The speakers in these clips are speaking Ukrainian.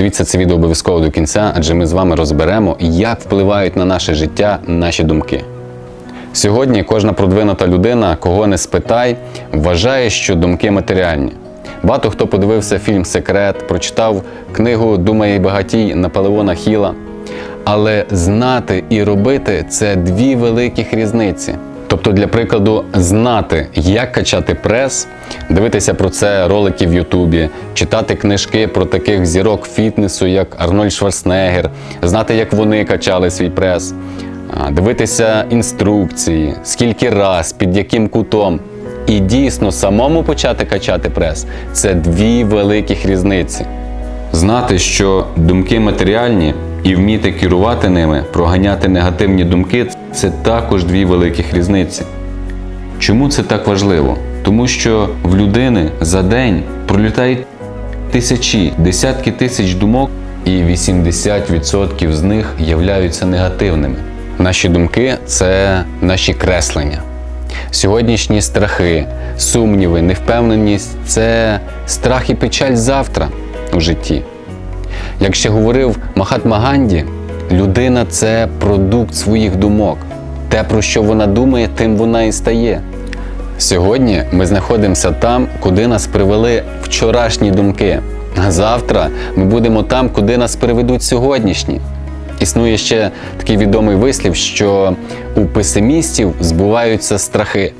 Додивіться це відео обов'язково до кінця, адже ми з вами розберемо, як впливають на наше життя наші думки. Сьогодні кожна продвинута людина, кого не спитай, вважає, що думки матеріальні. Багато хто подивився фільм Секрет, прочитав книгу Думай багатій Наполеона Хіла. Але знати і робити це дві великих різниці. Тобто, для прикладу, знати, як качати прес, дивитися про це ролики в Ютубі, читати книжки про таких зірок фітнесу, як Арнольд Шварценеггер, знати, як вони качали свій прес, дивитися інструкції, скільки раз, під яким кутом. І дійсно самому почати качати прес це дві великих різниці. Знати, що думки матеріальні і вміти керувати ними, проганяти негативні думки це також дві великих різниці. Чому це так важливо? Тому що в людини за день пролітають тисячі, десятки тисяч думок, і 80% з них являються негативними. Наші думки це наші креслення. Сьогоднішні страхи, сумніви, невпевненість це страх і печаль завтра у житті. Як ще говорив Махатма Ганді, людина це продукт своїх думок. Те, про що вона думає, тим вона і стає. Сьогодні ми знаходимося там, куди нас привели вчорашні думки. А завтра ми будемо там, куди нас приведуть сьогоднішні. Існує ще такий відомий вислів, що у песимістів збуваються страхи,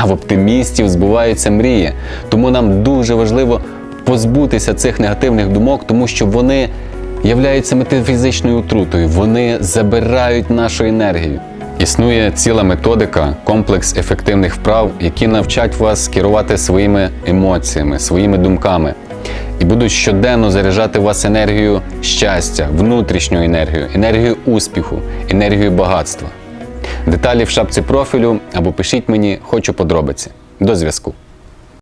а в оптимістів збуваються мрії. Тому нам дуже важливо позбутися цих негативних думок, тому що вони являються метафізичною отрутою, вони забирають нашу енергію. Існує ціла методика, комплекс ефективних вправ, які навчать вас керувати своїми емоціями, своїми думками і будуть щоденно заряджати вас енергію щастя, внутрішню енергію, енергію успіху, енергію багатства. Деталі в шапці профілю або пишіть мені, хочу подробиці. До зв'язку.